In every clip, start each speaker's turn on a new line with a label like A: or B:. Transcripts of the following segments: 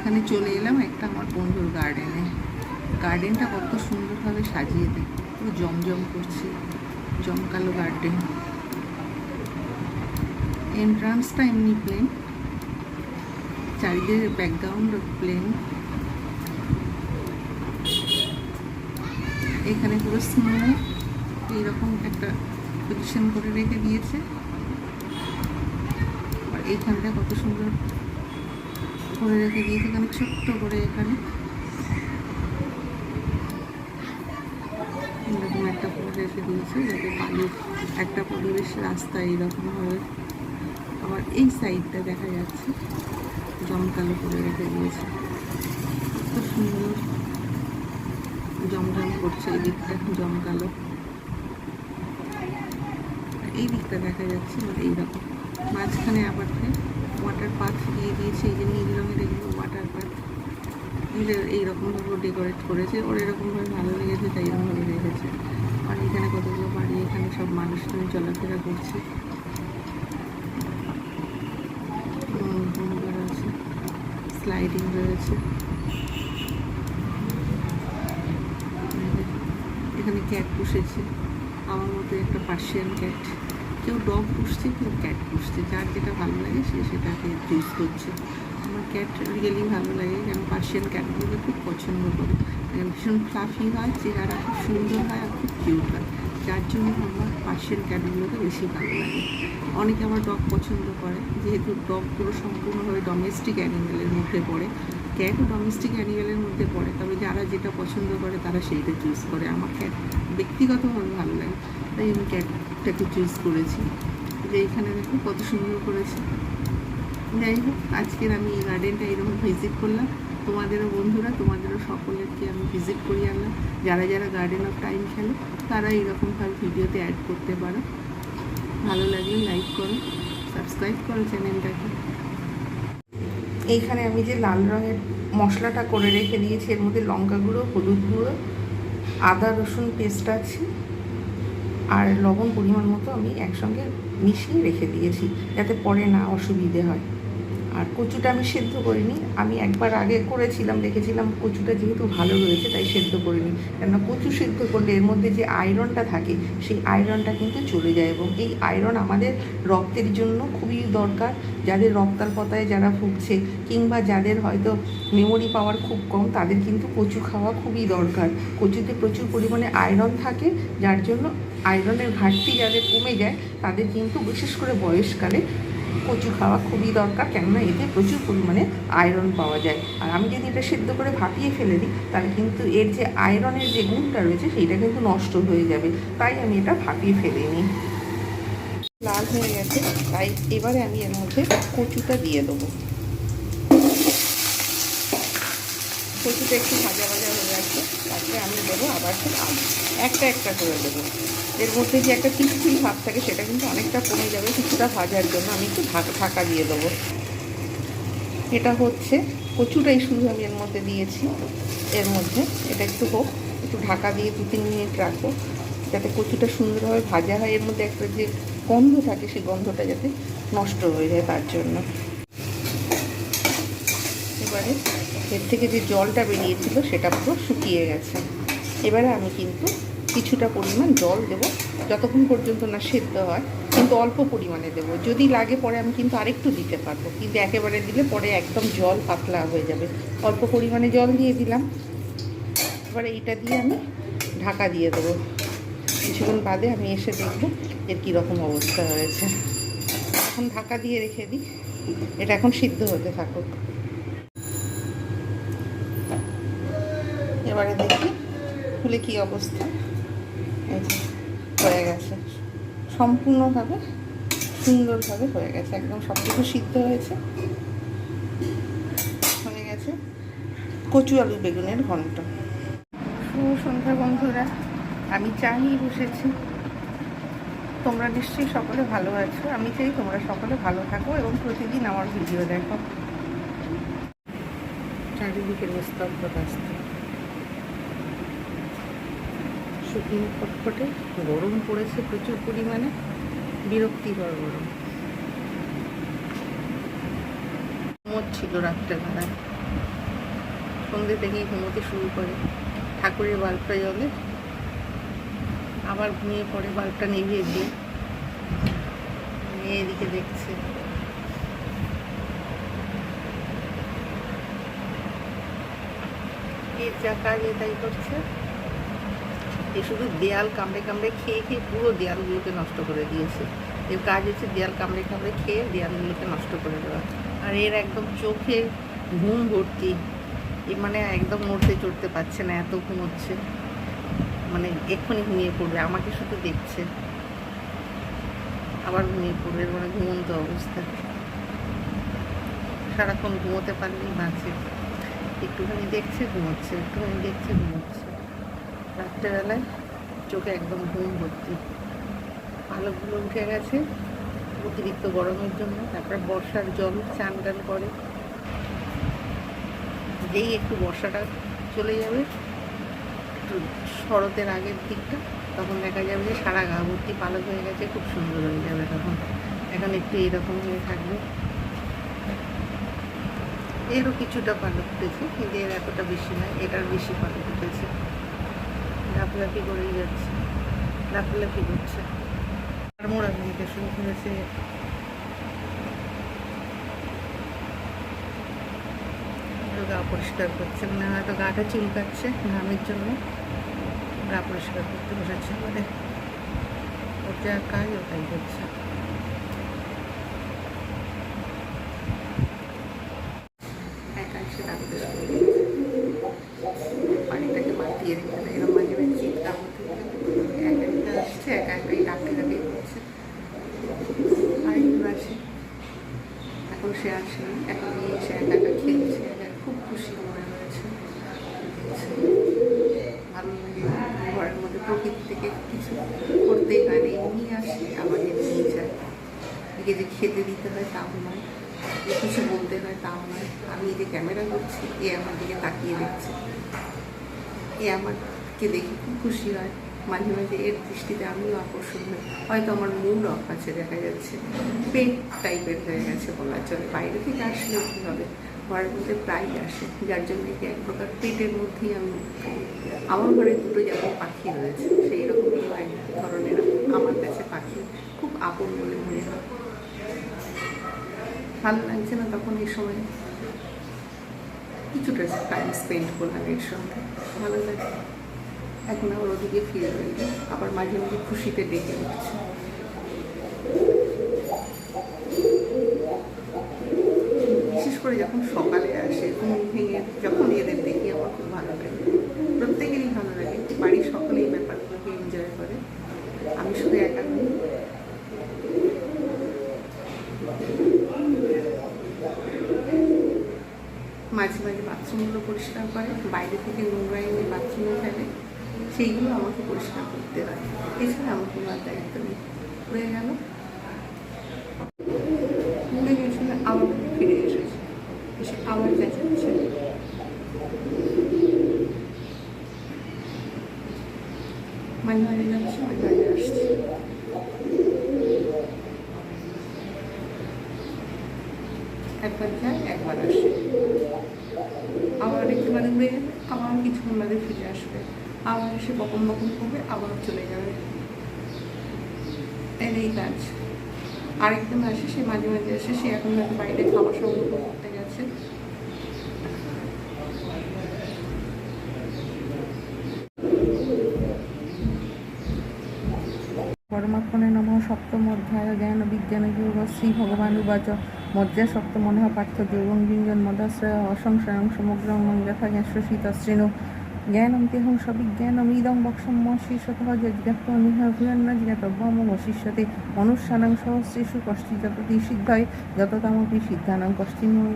A: এখানে চলে এলাম একটা আমার বন্ধুর গার্ডেনে গার্ডেনটা কত সুন্দরভাবে সাজিয়ে দেয় পুরো জমজম করছে, জমকালো গার্ডেন এন্ট্রান্সটা এমনি প্লেন চারিদিকে ব্যাকগ্রাউন্ড প্লেন এখানে পুরো স্নো এইরকম একটা পজিশন করে রেখে দিয়েছে। আর এইখানটা কত সুন্দর করে রেখে দিয়েছে এখানে ছোট্ট করে এখানে। এরকম একটা করে রেখে দিয়েছে যাতে বালির একটা পরিবেশ রাস্তা এইরকম হবে। আবার এই সাইডটা দেখা যাচ্ছে, জমকালো করে রেখে দিয়েছে। কত সুন্দর। জমজম করছে এই দিকটা, জমকালো। এই দিকটা দেখা যাচ্ছে এইরকম। মাঝখানে আবার ওয়াটার পাথ দিয়ে দিয়েছে, এই যে নীল রঙের এগুলো ওয়াটার পাথ এগুলো এইরকমভাবে ডেকোরেট করেছে, ওর এরকমভাবে ভালো লেগেছে, তাই এরকমভাবে রেখেছে। আর এখানে কতগুলো বাড়ি, এখানে সব মানুষজন চলাফেরা করছে। স্লাইডিং রয়েছে। এখানে ক্যাট পুষেছে, আমার মতো একটা পার্সিয়ান ক্যাট কেউ ডগ পুষছে কেউ ক্যাট পুষছে। যার যেটা ভালো লাগে সে সেটাকে চুজ করছে। আমার ক্যাট রিয়েলি ভালো লাগে। কারণ পার্সিয়ান ক্যাটগুলোকে খুব পছন্দ করে। মানে ভীষণ ফ্লাফি হয়, চেহারা খুব সুন্দর হয় আর খুব কিউট হয়। যার জন্য আমার পার্সিয়ান ক্যাটগুলোকে বেশি ভালো লাগে। অনেকে আমার ডগ পছন্দ করে। যেহেতু ডগ পুরো সম্পূর্ণভাবে ডোমেস্টিক অ্যানিমেলের মধ্যে পড়ে। ক্যাটও ডোমেস্টিক অ্যানিমেলের মধ্যে পড়ে। তবে যারা যেটা পছন্দ করে তারা সেইটা চুজ করে। আমার ক্যাট ব্যক্তিগতভাবে ভালো লাগে। তাই আমি ক্যাটটাকে চুজ করেছি। যে এখানে দেখো কত সুন্দর করেছে। যাই হোক, আজকের আমি এই গার্ডেনটা এরকম ভিজিট করলাম। তোমাদেরও বন্ধুরা, তোমাদেরও সকলেরকে আমি ভিজিট করি আনলাম। যারা যারা গার্ডেন অফ টাইম খেলো, তারা এইরকমভাবে ভিডিওতে অ্যাড করতে পারো। ভালো লাগলে লাইক করো সাবস্ক্রাইব করো চ্যানেলটাকে এইখানে আমি যে লাল রঙের মশলাটা করে রেখে দিয়েছি, এর মধ্যে লঙ্কা গুঁড়ো, হলুদ গুঁড়ো আদা, রসুন পেস্ট আছে আর লবণ পরিমাণ মতো আমি একসঙ্গে মিশিয়ে রেখে দিয়েছি যাতে পরে না অসুবিধে হয়। আর কচুটা আমি সেদ্ধ করিনি। আমি একবার আগে করেছিলাম, দেখেছিলাম কচুটা যেহেতু ভালো রয়েছে, তাই সেদ্ধ করিনি। কেননা কচু সেদ্ধ করলে এর মধ্যে যে আয়রনটা থাকে, সেই আয়রনটা কিন্তু চলে যায় এবং এই আয়রন আমাদের রক্তের জন্য খুবই দরকার। যাদের রক্তাল্পতায় যারা ভুগছে কিংবা যাদের হয়তো মেমোরি পাওয়ার খুব কম, তাদের কিন্তু কচু খাওয়া খুবই দরকার। কচুতে প্রচুর পরিমাণে আয়রন থাকে, যার জন্য আয়রনের ঘাটতি যাদের কমে যায়, তাদের কিন্তু বিশেষ করে বয়সকালে কচু খাওয়া খুবই দরকার, কেননা এতে প্রচুর পরিমাণে আয়রন পাওয়া যায়। আর আমি যদি এটা সেদ্ধ করে ভাপিয়ে ফেলে দিই, তাহলে কিন্তু এর যে আয়রনের যে গুণটা রয়েছে, সেইটা কিন্তু নষ্ট হয়ে যাবে। তাই আমি এটা ভাপিয়ে ফেলে নিই। লাল হয়ে গেছে, তাই এবারে আমি এর মধ্যে কচুটা দিয়ে দেবো। কচুটা একটু ভাজা ভাজা হয়ে গেছে, তারপরে আমি দেবো আবার একটা একটা করে দেবো। এর মধ্যে যে একটা তিস্তিল ভাব থাকে সেটা কিন্তু অনেকটা কমে যাবে, কিছুটা ভাজার জন্য আমি একটু ঢাকা ঢাকা দিয়ে দেবো। এটা হচ্ছে কচুটাই শুধু আমি এর মধ্যে দিয়েছি। এর মধ্যে এটা একটু হোক, একটু ঢাকা দিয়ে দু তিন মিনিট রাখব, যাতে কচুটা সুন্দরভাবে ভাজা হয়। এর মধ্যে একটা যে গন্ধ থাকে সেই গন্ধটা যাতে নষ্ট হয়ে যায় তার জন্য। এবারে এর থেকে যে জলটা বেরিয়েছিল সেটা পুরো শুকিয়ে গেছে। এবারে আমি কিন্তু কিছুটা পরিমাণ জল দেব। যতক্ষণ পর্যন্ত না সেদ্ধ হয়, কিন্তু অল্প পরিমাণে দেব। যদি লাগে পরে আমি কিন্তু আরেকটু দিতে পারব। কিন্তু একেবারে দিলে পরে একদম জল পাতলা হয়ে যাবে। অল্প পরিমাণে জল দিয়ে দিলাম। এবারে এইটা দিয়ে আমি ঢাকা দিয়ে দেবো। কিছুক্ষণ বাদে আমি এসে দেখব এর কীরকম অবস্থা হয়েছে। এখন ঢাকা দিয়ে রেখে দিই। এটা এখন সিদ্ধ হতে থাকুক। এবারে দেখি খুলে কি অবস্থা। হয়ে গেছে। সম্পূর্ণভাবে সুন্দরভাবে হয়ে গেছে। একদম সব কিছু সিদ্ধ হয়েছে। হয়ে গেছে কচু আলু বেগুনের ঘন্ট। শুভ সন্ধ্যা বন্ধুরা। আমি চা নিয়ে বসেছি। তোমরা নিশ্চয়ই সকলে ভালো আছো। আমি চাই তোমরা সকলে ভালো থাকো এবং প্রতিদিন আমার ভিডিও দেখো। চারিদিকে নিস্তব্ধ রাস্তা শুকনো ফটফটে গরম পড়েছে প্রচুর পরিমাণে। বিরক্তিকর গরম। ঘুমোচ্ছিল রাত্রেবেলায়। সন্ধ্যে থেকেই ঘুমোতে শুরু করে। ঠাকুরের বাল্বটা জ্বলে আবার ঘুমিয়ে পড়ে, বাল্বটা নিভিয়ে দিয়ে। এদিকে দেখছে। যা কাজ এ তাই করছে। এ শুধু দেয়াল কামড়ে কামড়ে খেয়ে খেয়ে পুরো দেয়ালগুলোকে নষ্ট করে দিয়েছে। এর কাজ হচ্ছে দেয়াল কামড়ে কামড়ে খেয়ে দেয়ালগুলোকে নষ্ট করে দেওয়া। আর এর একদম চোখে ঘুম ভর্তি। এ মানে একদম নড়তে চড়তে পারছে না, এত ঘুমোচ্ছে। মানে এক্ষুনি ঘুমিয়ে পড়বে, আমাকে শুধু দেখছে। আবার ঘুমিয়ে পড়বে মানে ঘুমন্ত অবস্থা। সারাক্ষণ ঘুমোতে পারলেই বাঁচে। একটুখানি দেখছে, ঘুমোচ্ছে, একটুখানি দেখছে, ঘুমোচ্ছে। রাত্রেবেলায় চোখে একদম ঘুম ভর্তি। পালকগুলো উঠে গেছে অতিরিক্ত গরমের জন্য, তারপরে বর্ষার জল চান টান করে। যেই একটু বর্ষাটা চলে যাবে, একটু শরতের আগের দিকটা, তখন দেখা যাবে যে সারা গা ভর্তি পালক হয়ে গেছে, খুব সুন্দর হয়ে যাবে তখন। এখন একটু এরকম হয়ে থাকবে। এরও কিছুটা পালক উঠেছে, কিন্তু এর এতটা বেশি নয় এটার বেশি পালক উঠেছে। লাফলাফি করেই যাচ্ছে। লাফলাফি করছে। আর মোড়া দিকে শুরু করেছে গা পরিষ্কার করছে। মানে হয়তো গাটা চুলকাচ্ছে ঘামের জন্য। গা পরিষ্কার করতে বসেছে। মানে ওটা যা কাজ, ওটাই করছে একা এসে ডাকতে শুরু করেছে। পানিটাকে মাতিয়ে রেখে দেয় এরকম মাঝে মাঝে চিৎকার করতে থাকে। একা একা আসছে একা একাই ডাকতে ডাকে করছে আরেকজন আসে এখন সে আসে, এখন এই এসে একা একা খেলছে খুব খুশি মনে হয়েছে। লাগে ঘরের মধ্যে প্রকৃতি থেকে কিছু করতেই হয় এমনি আসে, আবার এমনি যায়। একে যে খেতে দিতে হয় তাও নয় কিছু বলতে হয় তাও নয়। আমি এই যে ক্যামেরা করছি এ আমার দিকে তাকিয়ে দেখছে। এ আমাকে দেখে খুব খুশি হয়। মাঝে মাঝে এর দৃষ্টিতে আমিও আকর্ষণ হই। হয়তো আমার মুড অফ আছে, দেখা যাচ্ছে। পেট টাইপের হয়ে গেছে বলার চলে বাইরে থেকে আসলেও কী হবে? ঘরের মধ্যে প্রায়ই আসে। যার জন্য কি এক প্রকার পেটের মধ্যেই আমি আমার ঘরে দুটো যেমন পাখি রয়েছে, সেই রকমই এক ধরনের আমার কাছে পাখি খুব আপন বলে মনে হয়। ভালো লাগছে না তখন এই সময়? কিছুটা টাইম স্পেন্ড করলাম এর সঙ্গে। ভালো লাগে এখন আবার ওদিকে ফিরে রইল। আবার মাঝে মাঝে খুশিতে ডেকে উঠছে। বিশেষ করে যখন সকালে আসে, ঘুম ভেঙে যখন এদের দেখি, আমার খুব ভালো লাগে। প্রত্যেকেরই ভালো লাগে। বাড়ির সকলেই ব্যাপারগুলোকে এনজয় করে। আমি শুধু একা নই। মাঝে মাঝে বাথরুমগুলো পরিষ্কার করে। বাইরে থেকে নোংরা এনে বাথরুমে ফেলে। সেইগুলো আমাকে পরিষ্কার করতে হয়। এছাড়া আমার কোনো আর দায়িত্ব নেই। হয়ে গেল। মুড়ে গেছিল আবার ফিরে এসেছে। এসে আবার চেঁচাচ্ছে মাঝে মাঝে যাচ্ছে মাঝে মাঝে আসছে। একবার যায়, একবার আসে আবার একটু মানে উড়ে যাবে আবার কিছুক্ষণ বাদে ফিরে আসবে আবার এসে বকম বকম করবে আবার চলে যাবে। এর এই কাজ। আরেকজন আসে, সে মাঝে মাঝে আসে, সে এখন হয়তো বাইরে খাবার সংগ্রহ করতে গেছে। পরমাত্মনে নম সপ্তম অধ্যায়, জ্ঞান, বিজ্ঞান, যোগ, শ্রী ভগবান উবাচ। মজ্জা সপ্ত মনঃ পার্থ, যোগং যুঞ্জন মদাশ্রয়, অসংশয়ং সমগ্রং যথা জ্ঞাসীতশ্রেণু জ্ঞানম তেহং সবিজ্ঞানম ইদং বক্ষম শীর্ষতঃ যজ্ঞাত্মনিহ ভূয়ন্ন জ্ঞাতব্যমবশিষ্যতে মনুষ্যানাং সহস্রেষু কষ্টি যততি সিদ্ধায়, যততমপি সিদ্ধানাং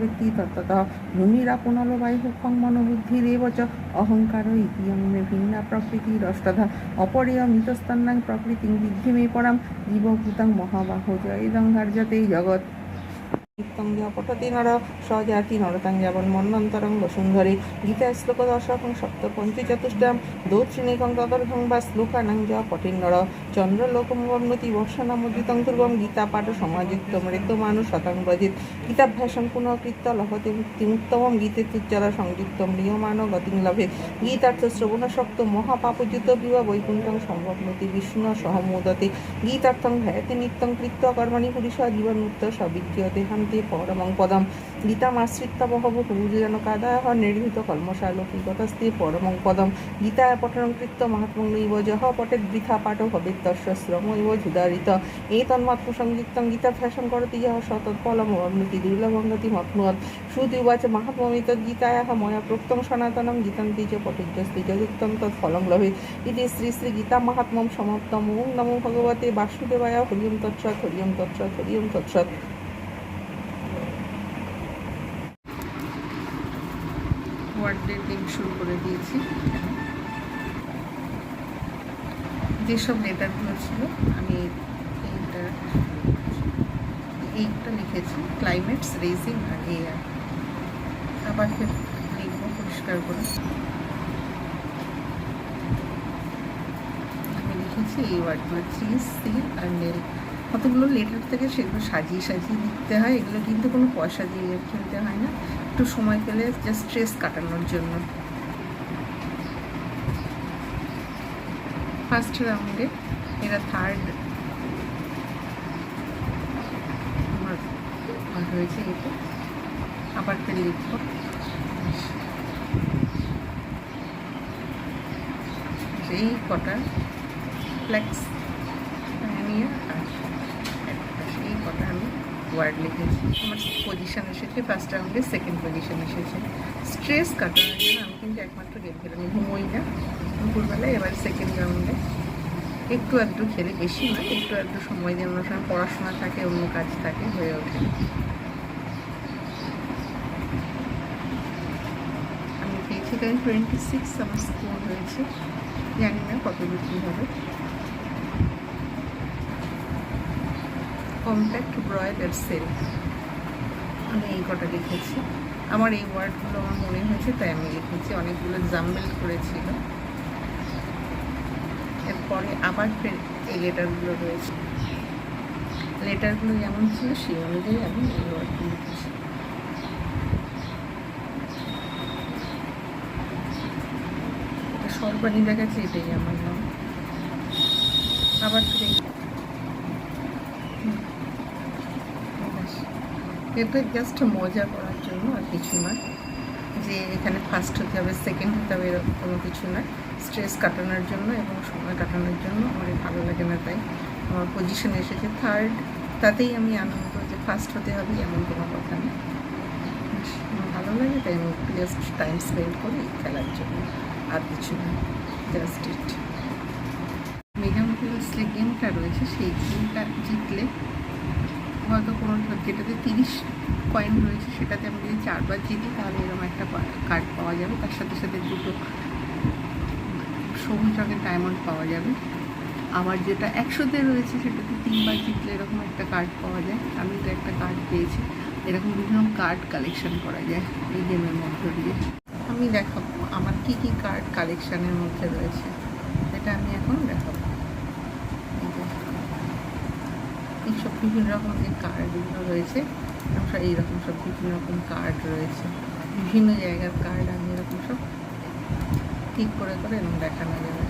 A: ব্যক্তি তত্ততঃ ভূমিরাপুনলো বায়ুখং মনোবুদ্ধিরেব চ অহংকার ইতিয়ং ভিন্না প্রকৃতিরষ্টধা অপরিয়মিতস্তন্নাং প্রকৃতিং বিদ্ধি মে পরাম, জীবভূতাং মহাবাহো জয়দং হার্যতে নিত্যং যা পঠতি নর স্বজাতি নরতাং যাবন মন্নন্তরং বসুন্ধরে। গীতা শ্লোক দশকং সপ্ত পঞ্চচতুষ্টাম দৌত্রিণীকং তদর্ঘং বা শ্লোকানাং যা পঠিন নর চন্দ্র লোকমবনতি বর্ষানামোদিতং পূর্বম গীতা পাঠ সমাজিত্তম রেত মানুষ শতাং ব্রজিত গীতাভ্যাসং পুনঃ কৃত্য গীতে তুচ্চরা সংযুক্তম নিয়মান গতিং লভে গীতার্থ শ্রবণ শক্ত মহাপাপযুত বিবা বৈকুণ্ঠং সম্ভবনতি বিষ্ণু সহমোদতে গীতার্থং ভয়তে নিত্যং কৃত্য কর্মণি পুরুষ জীবনুত্ত সবিদ্যতে হান্তে পরমং পদম গীতামাশ্রিত্য বহব পূজন কাদায় নির্হিত কর্মশালোকিগতস্তে পরমং পদম গীতায় পঠনং কৃত্য মহাত্মং নৈব যহ পটেদ বৃথা পাঠ ভবেত তস্য শ্রম ইব ধুদারিত এতন্মাত্ম সংযুক্তং গীতাভ্যাসং করতি যহ সতৎফলম অবনতি দুর্লভঙ্গতি মত্নুয়ৎ শ্রুতি উবাচ মহাত্মমিত গীতায়াः ময়া প্রোক্তং সনাতনং গীতান্তি চ পঠিত্যস্তি যদুক্তং তৎফলং লভে। ইতি শ্রী শ্রী গীতা মহাত্মম সমাপ্তম। ওং নমো ভগবতে বাসুদেবায় হরিয়ম তৎসৎ হরিয়ম তৎসৎ হরিয়ম তৎসৎ। ওয়ার্ডের গেম শুরু করে দিয়েছি। যেসব লেটারগুলো ছিল, আমি এইটা এইটা লিখেছি ক্লাইমেটস রেজিং আর এয়ার আবার লিখব পরিষ্কার করে। আমি লিখেছি এই ওয়ার্ডগুলো চিজ সিল আর নেল কতগুলো লেটার থেকে সেগুলো সাজিয়ে সাজিয়ে লিখতে হয়, এগুলো কিন্তু কোনো পয়সা দিয়ে কিনতে হয় না। একটু সময় পেলে জাস্ট স্ট্রেস কাটানোর জন্য। ফার্স্ট রাউন্ডে এরা থার্ড আমার হয়েছে এটা আবার ফের লিখব এই কটা ফ্লেক্স নিয়ে এই কটা আমি ওয়ার্ড লিখেছি। আমার পজিশন এসেছে ফার্স্ট রাউন্ডে সেকেন্ড পজিশন এসেছে। স্ট্রেস কাটানোর জন্য আমি কিন্তু একমাত্র গেম খেলে আমি ঘুমোই না দুপুরবেলায়, এবার সেকেন্ড রাউন্ডে একটু একটু খেলে বেশি নয়, একটু একটু সময় দিয়ে অন্য সময় পড়াশোনা থাকে, অন্য কাজ থাকে, হয়ে ওঠে। আমি পেয়েছি এখানে টোয়েন্টি সিক্স আমার স্কোর হয়েছে। জানি না কত বিক্রি হবে। কম্প্যাক্ট ব্রয়লার সেল আমি এই কটা লিখেছি আমার এই ওয়ার্ডগুলো আমার মনে হয়েছে, তাই আমি লিখেছি। অনেকগুলো জাম্বেল করেছিল। এরপরে আবার ফের এই লেটারগুলো রয়েছে। লেটারগুলো যেমন ছিল, সেই অনুযায়ী আমি এই ওয়ার্ডগুলো লিখেছি। সর্বাণী দেখাচ্ছে এটাই আমার নাম। আবার ফিরে এটা জাস্ট মজা করার জন্য আর কিছু নয়। যে এখানে ফার্স্ট হতে হবে সেকেন্ড হতে হবে, এরকম কোনো কিছু নয় স্ট্রেস কাটানোর জন্য এবং সময় কাটানোর জন্য আমার ভালো লাগে না তাই। আমার পজিশন এসেছে থার্ড তাতেই আমি আনন্দ যে ফার্স্ট হতে হবে, এমন কোনো কথা নেই। আমার ভালো লাগে তাই আমি জাস্ট টাইম স্পেন্ড করি খেলার জন্য। আর কিছু না জাস্ট ইট মেঘামতি গেমটা রয়েছে, সেই গেমটা জিতলে হয়তো কোনো যেটাতে তিরিশ কয়েন রয়েছে, সেটাতে আমি যদি চারবার জিতি, তাহলে এরকম একটা কার্ড পাওয়া যাবে। তার সাথে সাথে দুটো সবুজ রঙের ডায়মন্ড পাওয়া যাবে। আবার যেটা একশোতে রয়েছে, সেটাতে তিনবার জিতলে এরকম একটা কার্ড পাওয়া যায়। আমি তো একটা কার্ড পেয়েছি। এরকম বিভিন্ন কার্ড কালেকশন করা যায় এই গেমের মধ্যে দিয়ে। আমি দেখাবো, আমার কি কি কার্ড কালেকশানের মধ্যে রয়েছে, সেটা আমি এখন দেখাবো এই যে এইসব বিভিন্ন রকম কার্ডগুলো রয়েছে। সব এইরকম সব বিভিন্ন রকম কার্ড রয়েছে। বিভিন্ন জায়গার কার্ড আমি এরকম সব ঠিক করে করে এরকম দেখানো যাবে।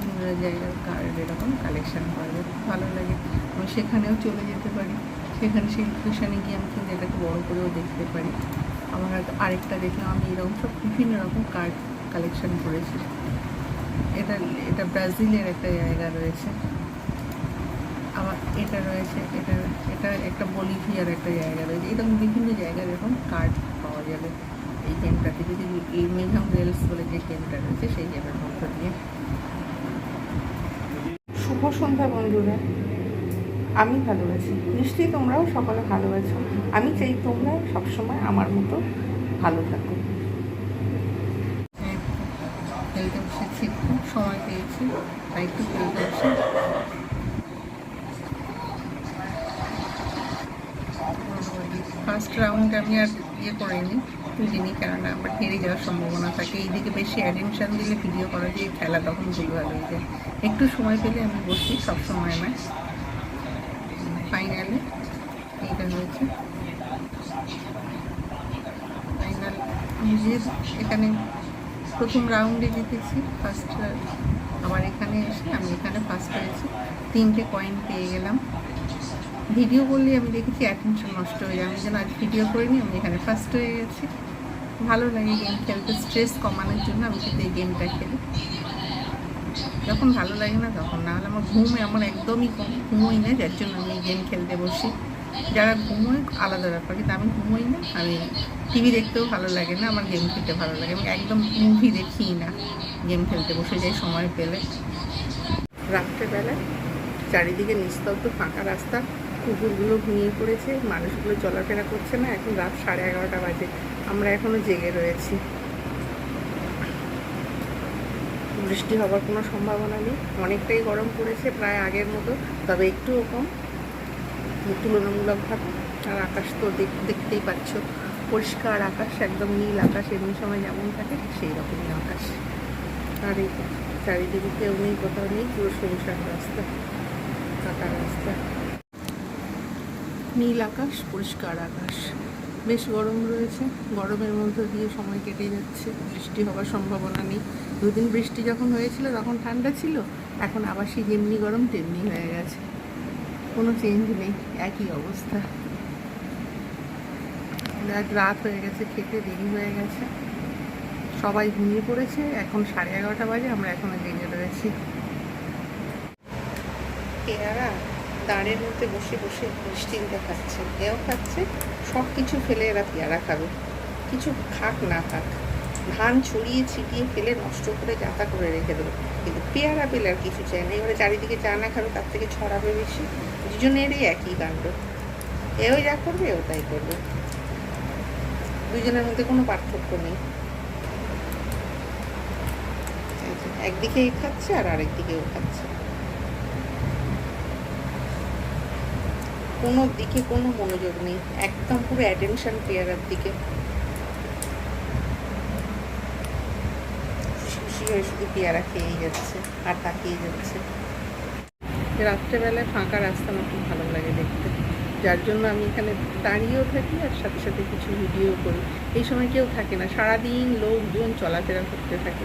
A: বিভিন্ন জায়গার কার্ড এরকম কালেকশান করা যাবে। ভালো লাগে। আমি সেখানেও চলে যেতে পারি। সেখানে সেই লোকেশানে গিয়ে আমি কিন্তু এটাকে বড় করেও দেখতে পারি। আমার হয়তো আরেকটা দেখলাম, আমি এরকম সব বিভিন্ন রকম কার্ড কালেকশান করেছি। এটা এটা ব্রাজিলের একটা জায়গা রয়েছে। আবার এটা রয়েছে এটা এটা একটা বলিভিয়ার একটা জায়গা রয়েছে। এরকম বিভিন্ন জায়গায় এরকম কার্ড পাওয়া যাবে। এই গেমটাতে যদি এই মেঘাম রেলস বলে যে গেমটা রয়েছে সেই গেমের মধ্য দিয়ে। শুভ সন্ধ্যা বন্ধুরা। আমি ভালো আছি। নিশ্চয়ই তোমরাও সকলে ভালো আছো। আমি চাই তোমরা সবসময় আমার মতো ভালো থাকো। খেলতে বসেছি একটু সময় পেয়েছি তাই একটু খেলতে বসে ফার্স্ট রাউন্ড আমি আর ইয়ে করিনি তুলিনি কেননা আমার হেরে যাওয়ার সম্ভাবনা থাকে। এইদিকে বেশি অ্যাটেনশন দিলে ভিডিও করা দিয়ে খেলা তখন ভুলভাল হয়ে যায়। একটু সময় পেলে আমি বসি, সব সময় নয় ফাইনালে এইটা হয়েছে। ফাইনাল যে এখানে প্রথম রাউন্ডে জিতেছি ফার্স্ট আবার এখানে এসে আমি এখানে ফার্স্ট হয়েছি। তিনটে কয়েন পেয়ে গেলাম। ভিডিও করলে আমি দেখেছি, অ্যাটেনশন নষ্ট হয়ে যায়। আমি যেন আজ ভিডিও করিনি, আমি এখানে ফার্স্ট হয়ে গেছি। ভালো লাগে গেম খেলতে স্ট্রেস কমানোর জন্য আমি কিন্তু এই গেমটা খেলি। যখন ভালো লাগে না, তখন না হলে আমার ঘুম আমার একদমই কম, ঘুমোই না, যার জন্য আমি এই গেম খেলতে বসি। যারা ঘুমোয়, আলাদা ব্যাপার, কিন্তু আমি ঘুমোই না। আমি টিভি দেখতেও ভালো লাগে না, আমার গেম খেলতে ভালো লাগে আমি একদম মুভি দেখি না গেম খেলতে বসে যাই সময় পেলে। রাত্রেবেলা চারিদিকে নিস্তব্ধ ফাঁকা রাস্তা কুকুরগুলো ঘুমিয়ে পড়েছে, মানুষগুলো চলাফেরা করছে না, এখন রাত সাড়ে এগারোটা বাজে, আমরা এখনও জেগে রয়েছি। বৃষ্টি হবার কোনো সম্ভাবনা নেই, অনেকটাই গরম পড়েছে প্রায় আগের মতো, তবে একটুও কম। তুলনামূলকভাবে আর আকাশ তো দেখ- দেখতেই পাচ্ছ, পরিষ্কার আকাশ, একদম নীল আকাশ, এমনি সময় যেমন থাকে, সেই রকমই আকাশ। আর এই চারিদিকে কেউ নেই, কোথাও নেই, পুরো শুনশান রাস্তা ফাঁকা রাস্তা। নীল আকাশ, পরিষ্কার আকাশ। বেশ গরম রয়েছে। গরমের মধ্যে দিয়ে সময় কেটে যাচ্ছে। বৃষ্টি হওয়ার সম্ভাবনা নেই। দুদিন বৃষ্টি যখন হয়েছিল, তখন ঠান্ডা ছিল। এখন আবার সেই যেমনি গরম, তেমনি হয়ে গেছে। কোনো চেঞ্জ নেই। একই অবস্থা। রাত হয়ে গেছে, খেতে দেরি হয়ে গেছে। সবাই ঘুমিয়ে পড়েছে। এখন সাড়ে এগারোটা বাজে, আমরা এখনও জেগে রয়েছি। পেয়ারা? দাঁড়ের মধ্যে বসে বসে মিষ্টিটা খাচ্ছে। এও খাচ্ছে সব কিছু ফেলে এরা পেয়ারা খাবে। কিছু খাক না খাক, ধান ছড়িয়ে ছিটিয়ে ফেলে নষ্ট করে যাতা করে রেখে দেবে। কিন্তু পেয়ারা পেলে আর কিছু চাই না। এবারে চারিদিকে চা না খাবে তার থেকে ছড়াবে বেশি। দুজনেরই একই কাণ্ড। এও যা করবে, এও তাই করবে। দুজনের মধ্যে কোনো পার্থক্য নেই। একদিকে এ খাচ্ছে আর আরেকদিকে ও খাচ্ছে। কোনো দিকে কোনো মনোযোগ নেই। একদম পুরো অ্যাটেনশন পেয়ারার দিকে। খুশি হয়ে শুধু পেয়ারা খেয়েই যাচ্ছে আর তাকিয়ে যাচ্ছে। রাত্রেবেলায় ফাঁকা রাস্তা আমার খুব ভালো লাগে দেখতে। যার জন্য আমি এখানে দাঁড়িয়েও থাকি আর সাথে সাথে কিছু ভিডিও করি। এই সময় কেউ থাকে না। সারাদিন লোকজন চলাফেরা করতে থাকে।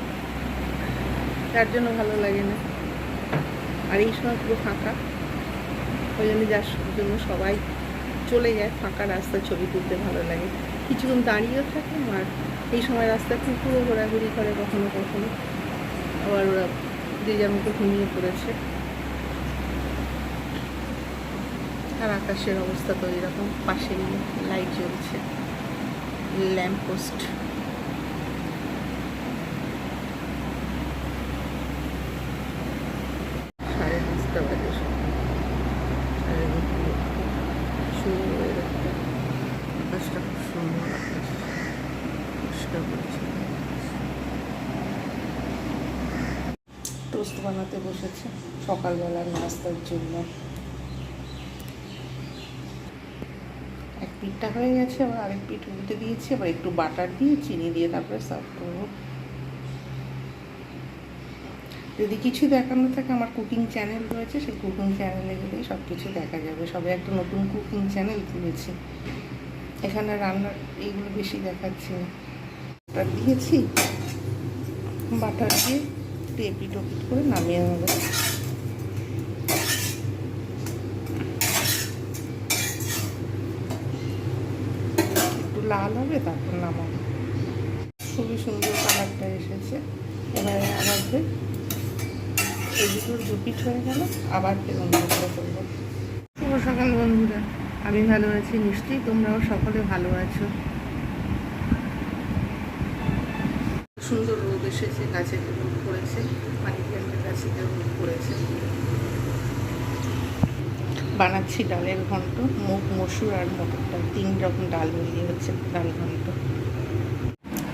A: যার জন্য ভালো লাগে না। আর এই সময় পুরো ফাঁকা। ওই জন্য যার জন্য সবাই চলে যায়, ফাঁকা রাস্তা ছবি তুলতে ভালো লাগে। কিছুক্ষণ দাঁড়িয়েও থাকে আর এই সময় রাস্তা কুকুরও ঘোরাঘুরি করে কখনো কখনো। আবার ওরা যে যার মতো ঘুমিয়ে পড়েছে। আর আকাশের অবস্থা তো এরকম, পাশেই লাইট জ্বলছে। ল্যাম্প পোস্ট সাড়ে পাঁচটা বাজে সকাল। চারিদিকে সুন্দর একটা আকাশটা খুব সুন্দর আকাশ পরিষ্কার পরিচ্ছন্ন টোস্ট বানাতে বসেছে সকালবেলার নাস্তার জন্য। এক পিঠটা হয়ে গেছে আবার আরেক পিঠ উল্টে দিয়েছি আবার একটু বাটার দিয়ে চিনি দিয়ে তারপরে সার্ভ করব। যদি কিছু দেখানো থাকে, আমার কুকিং চ্যানেল রয়েছে, সেই কুকিং চ্যানেলে গেলেই সব কিছু দেখা যাবে। সবে একটা নতুন কুকিং চ্যানেল খুলেছি এখানে রান্নার এইগুলো বেশি দেখাচ্ছি বাটার দিয়েছি, বাটার দিয়ে একটু এপিট ওপিট করে নামিয়ে নেব। একটু লাল হবে, তারপর নামাবো। খুবই সুন্দর কালারটা এসেছে। এবারে আমাদের এই দুটোর দুপিট হয়ে গেল, আবার ফের করব। শুভ সকাল বন্ধুরা, আমি ভালো আছি নিশ্চয়ই, তোমরাও সকলে ভালো আছো। সুন্দর রোদ এসেছে গাছে রোদ পড়েছে পানি প্ল্যান্টের গাছে রোদ পড়েছে বানাচ্ছি ডালের ঘন্ট, মুগ, মসুর আর মটর ডাল, তিন রকম ডাল মিলিয়ে হচ্ছে ডাল ঘন্ট।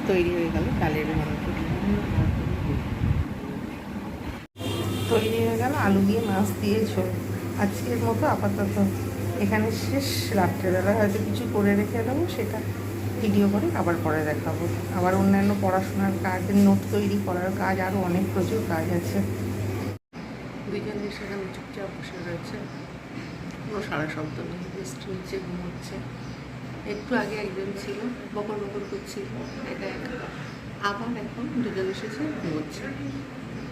A: তৈরি হয়ে গেল ডালের ঘন্ট। তৈরি হয়ে গেল আলু দিয়ে মাছ দিয়ে ঝোল। আজকের মতো আপাতত এখানে শেষ। রাত্রেবেলা হয়তো কিছু করে রেখে দেবো সেটা। ভিডিও করে, আবার পরে দেখাবো। আবার অন্যান্য পড়াশোনার কাজ নোট তৈরি করার কাজ আরও অনেক প্রচুর কাজ আছে। দুজনে সেখানে চুপচাপ বসে রয়েছে। কোনো সারা শব্দ নেই বৃষ্টি নিচে ঘুমোচ্ছে। একটু আগে একজন ছিল, বকর বকর করছিল একা একা। আবার এখন দুজন এসেছে, ঘুমোচ্ছে।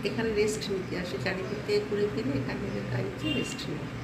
A: এখানে রেস্ট নিতে আসে, চারিদিক থেকে ঘুরে ফিরে এখানে যাচ্ছে রেস্ট নিতে।